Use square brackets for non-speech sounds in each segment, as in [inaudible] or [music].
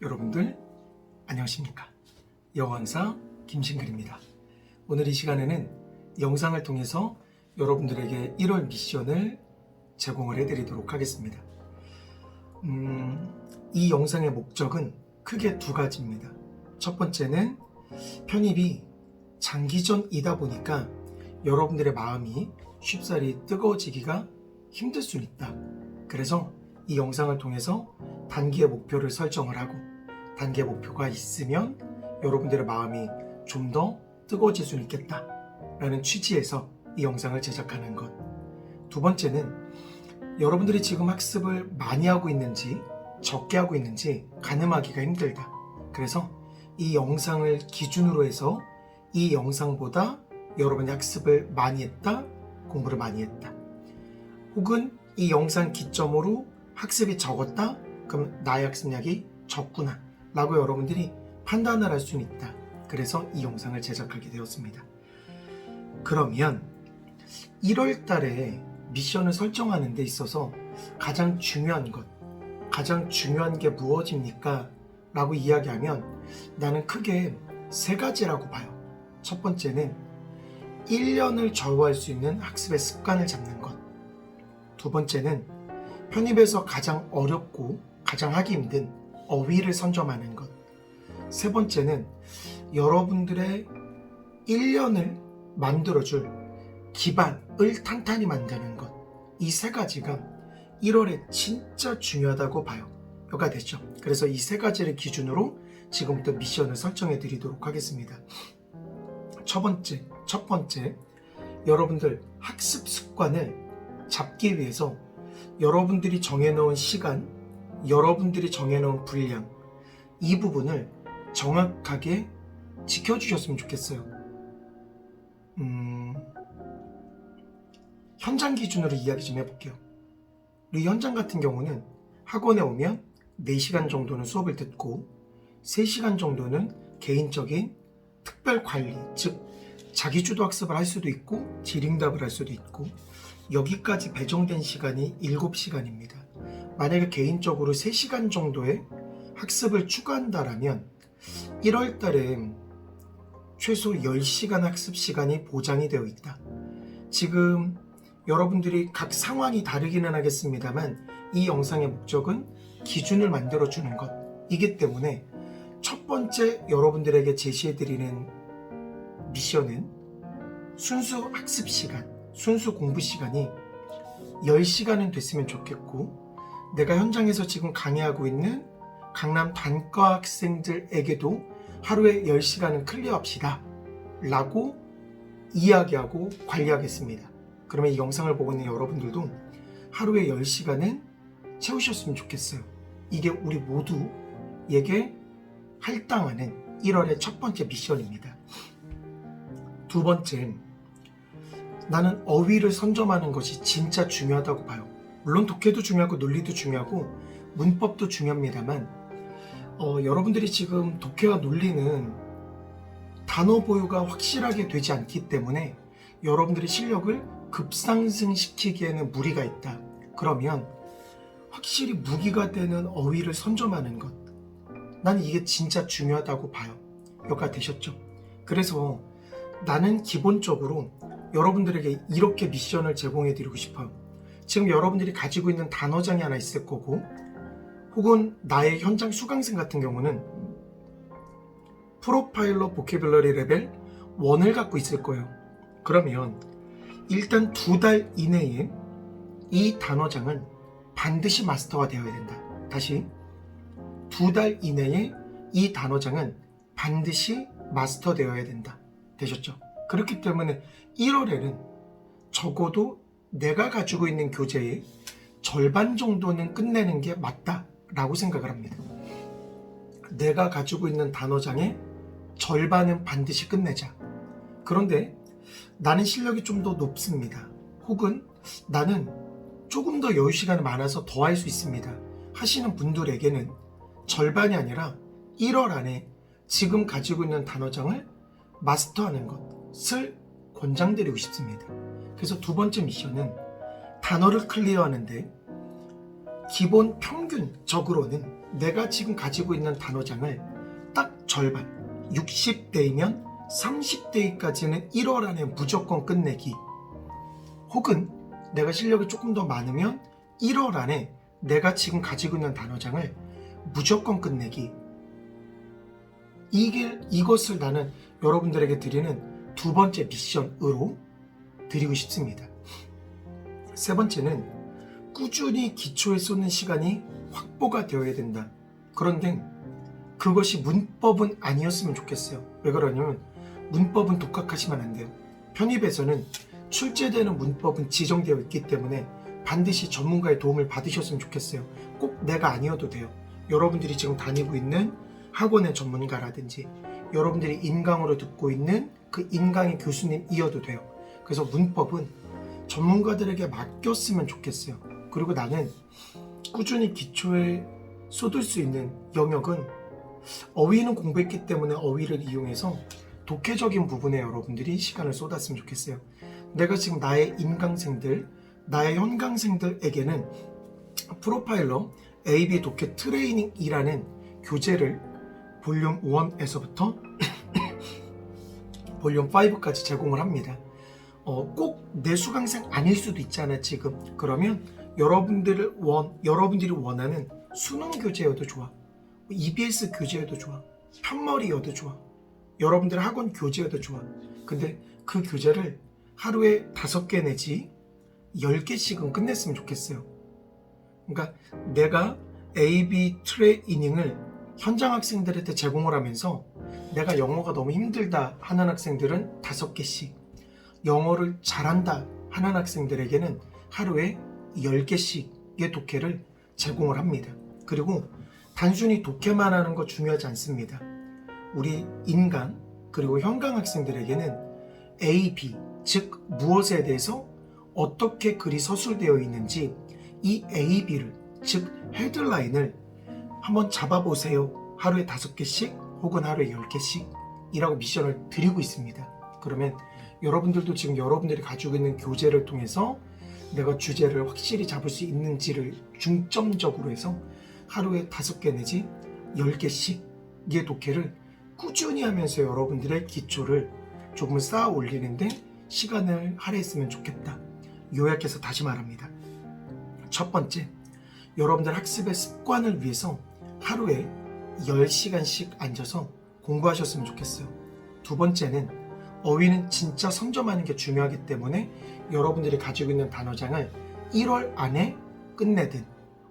여러분들 안녕하십니까? 여원사 김신글입니다. 오늘 이 시간에는 영상을 통해서 여러분들에게 1월 미션을 제공을 해드리도록 하겠습니다. 음, 이 영상의 목적은 크게 두 가지입니다. 첫 번째는 편입이 장기전이다 보니까 여러분들의 마음이 쉽사리 뜨거워지기가 힘들 수 있다. 그래서 이 영상을 통해서 단기의 목표를 설정을 하고 단기의 목표가 있으면 여러분들의 마음이 좀 더 뜨거워질 수 있겠다 라는 취지에서 이 영상을 제작하는 것. 두 번째는 여러분들이 지금 학습을 많이 하고 있는지 적게 하고 있는지 가늠하기가 힘들다. 그래서 이 영상을 기준으로 해서 이 영상보다 여러분이 학습을 많이 했다, 공부를 많이 했다. 혹은 이 영상 기점으로 학습이 적었다? 그럼 나의 학습량이 적구나. 라고 여러분들이 판단을 할 수는 있다. 그래서 이 영상을 제작하게 되었습니다. 그러면 1월 달에 미션을 설정하는 데 있어서 가장 중요한 것, 가장 중요한 게 무엇입니까? 라고 이야기하면 나는 크게 세 가지라고 봐요. 첫 번째는 1년을 좌우할 수 있는 학습의 습관을 잡는 것. 두 번째는 편입에서 가장 어렵고 가장 하기 힘든 어휘를 선점하는 것. 세 번째는 여러분들의 1년을 만들어줄 기반을 탄탄히 만드는 것. 이 세 가지가 1월에 진짜 중요하다고 봐요. 여가 됐죠? 그래서 이 세 가지를 기준으로 지금부터 미션을 설정해 드리도록 하겠습니다. 첫 번째, 첫 번째, 여러분들 학습 습관을 잡기 위해서 여러분들이 정해놓은 시간, 여러분들이 정해놓은 분량, 이 부분을 정확하게 지켜주셨으면 좋겠어요. 음, 현장 기준으로 이야기 좀 해볼게요. 우리 현장 같은 경우는 학원에 오면 4시간 정도는 수업을 듣고 3시간 정도는 개인적인 특별 관리, 즉 자기주도 학습을 할 수도 있고 질응답을 할 수도 있고 여기까지 배정된 시간이 7시간입니다. 만약에 개인적으로 3시간 정도의 학습을 추가한다라면 1월 달에 최소 10시간 학습 시간이 보장이 되어 있다. 지금 여러분들이 각 상황이 다르기는 하겠습니다만 이 영상의 목적은 기준을 만들어 주는 것. 이기 때문에 첫 번째 여러분들에게 제시해 드리는 미션은 순수 학습 시간, 순수 공부 시간이 10시간은 됐으면 좋겠고 내가 현장에서 지금 강의하고 있는 강남 단과 학생들에게도 하루에 10시간은 클리어합시다 라고 이야기하고 관리하겠습니다. 그러면 이 영상을 보고 있는 여러분들도 하루에 10시간은 채우셨으면 좋겠어요. 이게 우리 모두에게 할당하는 1월의 첫 번째 미션입니다. 두 번째, 나는 어휘를 선점하는 것이 진짜 중요하다고 봐요. 물론 독해도 중요하고 논리도 중요하고 문법도 중요합니다만 어, 여러분들이 지금 독해와 논리는 단어 보유가 확실하게 되지 않기 때문에 여러분들의 실력을 급상승시키기에는 무리가 있다. 그러면 확실히 무기가 되는 어휘를 선점하는 것. 나는 이게 진짜 중요하다고 봐요. 여기가 되셨죠? 그래서 나는 기본적으로 여러분들에게 이렇게 미션을 제공해 드리고 싶어요. 지금 여러분들이 가지고 있는 단어장이 하나 있을 거고, 혹은 나의 현장 수강생 같은 경우는 프로파일러 보케블러리 레벨 1을 갖고 있을 거예요. 그러면 일단 두 달 이내에 이 단어장은 반드시 마스터가 되어야 된다. 다시 두 달 이내에 이 단어장은 반드시 마스터 되어야 된다. 되셨죠? 그렇기 때문에 1월에는 적어도 내가 가지고 있는 교재의 절반 정도는 끝내는 게 맞다라고 생각을 합니다. 내가 가지고 있는 단어장의 절반은 반드시 끝내자. 그런데 나는 실력이 좀 더 높습니다. 혹은 나는 조금 더 여유 시간이 많아서 더 할 수 있습니다. 하시는 분들에게는 절반이 아니라 1월 안에 지금 가지고 있는 단어장을 마스터하는 것 을 권장드리고 싶습니다. 그래서 두 번째 미션은 단어를 클리어하는데 기본 평균적으로는 내가 지금 가지고 있는 단어장을 딱 절반 60대이면 30대까지는 1월 안에 무조건 끝내기 혹은 내가 실력이 조금 더 많으면 1월 안에 내가 지금 가지고 있는 단어장을 무조건 끝내기 이게, 이것을 나는 여러분들에게 드리는 두 번째 미션으로 드리고 싶습니다. 세 번째는 꾸준히 기초에 쏟는 시간이 확보가 되어야 된다. 그런데 그것이 문법은 아니었으면 좋겠어요. 왜 그러냐면 문법은 독학하시면 안 돼요. 편입에서는 출제되는 문법은 지정되어 있기 때문에 반드시 전문가의 도움을 받으셨으면 좋겠어요. 꼭 내가 아니어도 돼요. 여러분들이 지금 다니고 있는 학원의 전문가라든지 여러분들이 인강으로 듣고 있는 그 인강의 교수님이어도 돼요. 그래서 문법은 전문가들에게 맡겼으면 좋겠어요. 그리고 나는 꾸준히 기초에 쏟을 수 있는 영역은 어휘는 공부했기 때문에 어휘를 이용해서 독해적인 부분에 여러분들이 시간을 쏟았으면 좋겠어요. 내가 지금 나의 인강생들, 나의 현강생들에게는 프로파일러 AB 독해 트레이닝이라는 교재를 볼륨 1에서부터 [coughs] 볼륨 5까지 제공을 합니다. 어, 꼭 내수 강생 아닐 수도 있잖아 지금. 그러면 여러분들을 원 여러분들이 원하는 수능 교재여도 좋아. EBS 교재여도 좋아. 편머리여도 좋아. 여러분들 학원 교재여도 좋아. 근데 그 교재를 하루에 다섯 개 내지 열 개씩은 끝냈으면 좋겠어요. 그러니까 내가 AB 트레이닝을 현장 학생들한테 제공을 하면서 내가 영어가 너무 힘들다 하는 학생들은 다섯 개씩 영어를 잘한다 하는 학생들에게는 하루에 10개씩의 독해를 제공을 합니다. 그리고 단순히 독해만 하는 거 중요하지 않습니다. 우리 인강 그리고 현강 학생들에게는 A, B 즉 무엇에 대해서 어떻게 글이 서술되어 있는지 이 A, B를 즉 헤드라인을 한번 잡아보세요. 하루에 다섯 개씩 혹은 하루에 열 개씩 이라고 미션을 드리고 있습니다. 그러면 여러분들도 지금 여러분들이 가지고 있는 교재를 통해서 내가 주제를 확실히 잡을 수 있는지를 중점적으로 해서 하루에 다섯 개 내지 열 개씩의 독해를 꾸준히 하면서 여러분들의 기초를 조금 쌓아 올리는데 시간을 할애했으면 좋겠다. 요약해서 다시 말합니다. 첫 번째, 여러분들 학습의 습관을 위해서 하루에 10시간씩 앉아서 공부하셨으면 좋겠어요. 두 번째는 어휘는 진짜 선점하는 게 중요하기 때문에 여러분들이 가지고 있는 단어장을 1월 안에 끝내든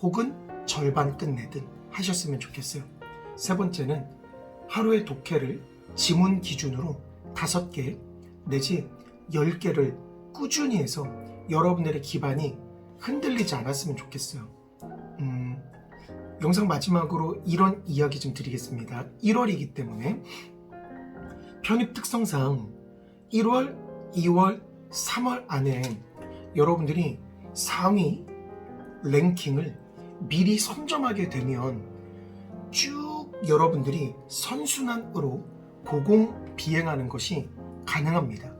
혹은 절반 끝내든 하셨으면 좋겠어요. 세 번째는 하루의 독해를 지문 기준으로 5개 내지 10개를 꾸준히 해서 여러분들의 기반이 흔들리지 않았으면 좋겠어요. 음, 영상 마지막으로 이런 이야기 좀 드리겠습니다. 1월이기 때문에 편입 특성상 1월, 2월, 3월 안에 여러분들이 상위 랭킹을 미리 선점하게 되면 쭉 여러분들이 선순환으로 고공 비행하는 것이 가능합니다.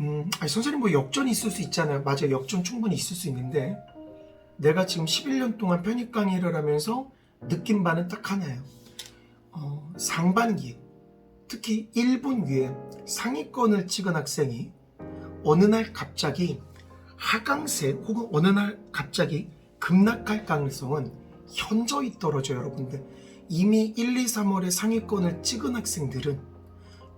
음, 아니, 선생님 뭐 역전이 있을 수 있잖아요. 맞아요. 역전 충분히 있을 수 있는데 내가 지금 11년 동안 편입 강의를 하면서 느낀 바는 딱 하나예요. 어, 상반기, 특히 1분 위에 상위권을 찍은 학생이 어느 날 갑자기 하강세 혹은 어느 날 갑자기 급락할 가능성은 현저히 떨어져요, 여러분들. 이미 1, 2, 3월에 상위권을 찍은 학생들은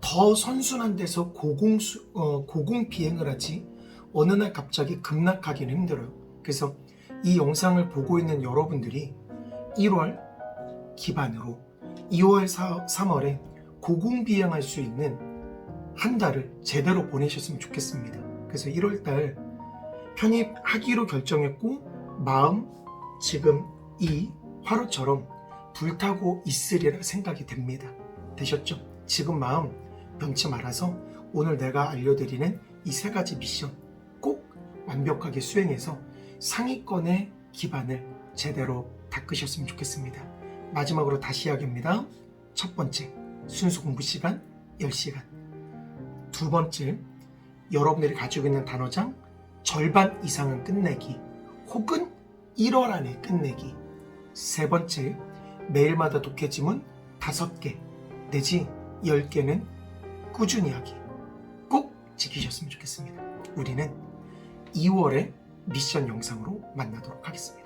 더 선순환 돼서 고공, 어, 고공 비행을 하지 어느 날 갑자기 급락하기는 힘들어요. 그래서 이 영상을 보고 있는 여러분들이 1월 기반으로 2월, 4, 3월에 고공 비행할 수 있는 한 달을 제대로 보내셨으면 좋겠습니다. 그래서 1월 달 편입하기로 결정했고 마음 지금 이 화로처럼 불타고 있으리라 생각이 됩니다. 되셨죠? 지금 마음 변치 말아서 오늘 내가 알려드리는 이 세 가지 미션 꼭 완벽하게 수행해서 상위권의 기반을 제대로 닦으셨으면 좋겠습니다. 마지막으로 다시 이야기입니다. 첫 번째, 순수 공부 시간 10시간. 두 번째, 여러분들이 가지고 있는 단어장 절반 이상은 끝내기 혹은 1월 안에 끝내기. 세 번째, 매일마다 독해 지문 5개 내지 10개는 꾸준히 하기. 꼭 지키셨으면 좋겠습니다. 우리는 2월에 미션 영상으로 만나도록 하겠습니다.